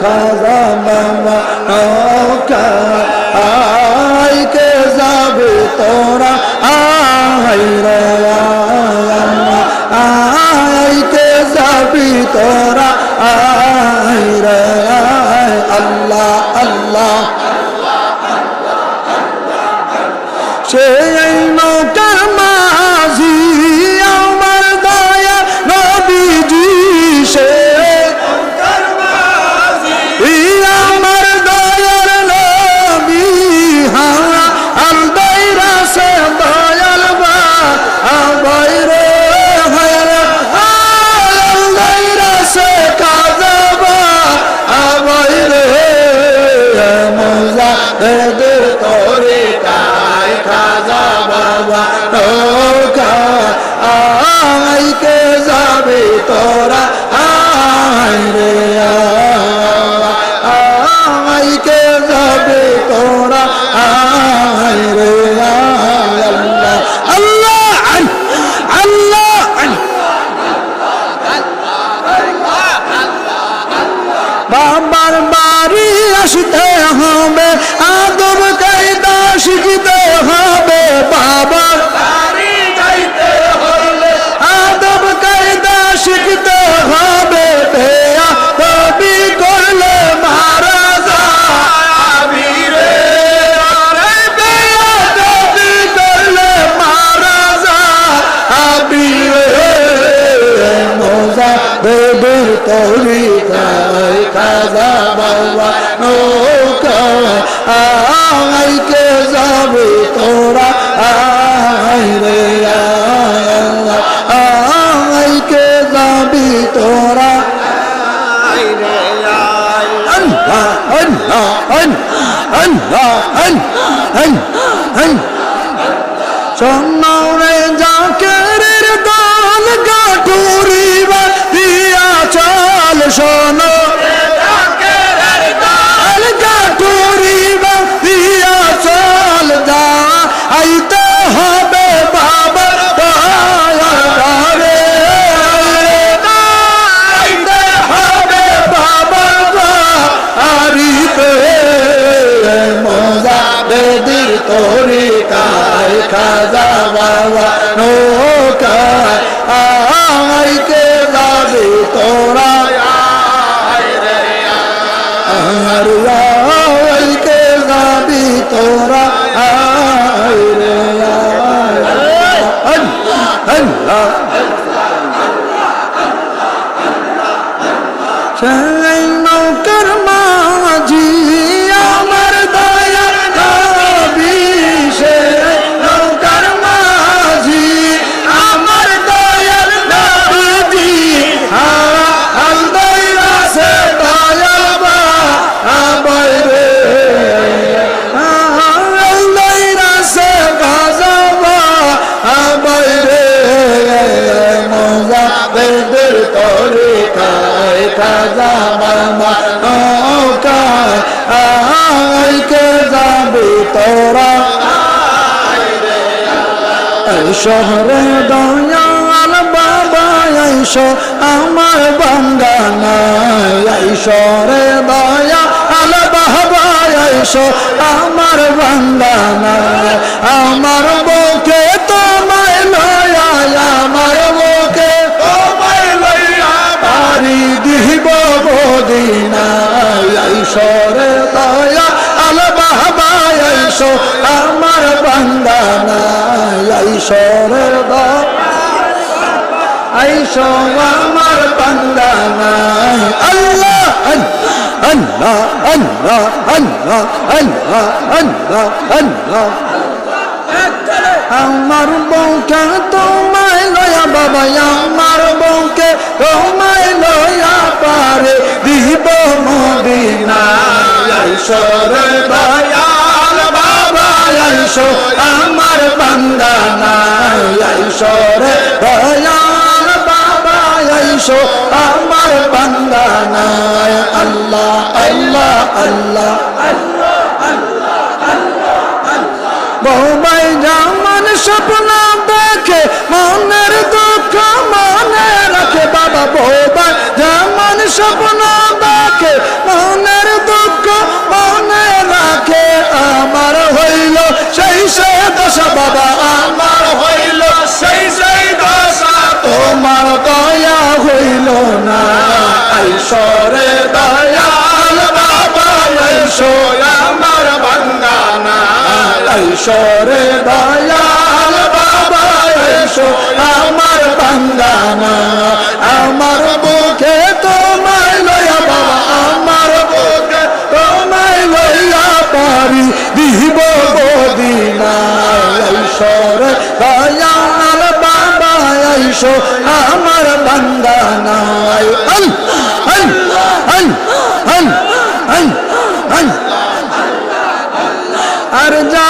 খাজা বাবা নৌকা আইকে যাবে তোরা? আয় রে আয় কে যাবি তোরা? বাবার বাড়ি আসতে হবে। আদব কায়দা শিখতে আইকে যাবে তোরা? আই রে আইকে যাবি তোরা? আল্লাহ সোনারে জাকেরের দল গাঠুরিবা দিয়া চল শোনো। তোরা। শহরে দয়াল বাবা আইসো আমার এই শহরে দয়াল বাবা আইসো আমার বাঙ্গানা আমার বুকে তোমায় লয়া, আমার বুকে তোমায় লয়া পারি দিব বদিনা ঈশ্বরে ঈশ্বরের আইসো আমার বান্দানা আল্লাহ আল্লাহ আল্লাহ আল্লাহ আল্লাহ আল্লাহ আল্লাহ আমার বউকে তোমায় লয়া বাবা, আমার বউকে তোমায় লয়া পারে দিব মদিনা ঈশ্বর দয়াল বাবা, আইসো ঈশ্বর দয়াল বাবা আইসো আমার বান্দানা আল্লাহ আল্লাহ আল্লাহ বৌবাই যেমন স্বপ্ন দেখে মনের দুঃখ মনে রাখে বাবা বৌবাই যেমন স্বপ্ন সরে দয়াল বাবা আইসো আমার বাঙ্গানা আইসরে দয়াল বাবা আইসো আমার বাঙ্গানা আমার বুকে তোমায় লয়া বাবা, আমার বুকে তোমায় লয়া পারি দিব দিনা আইসরে দয়াল বাবা আইসো আমার বাঙ্গানা আর যা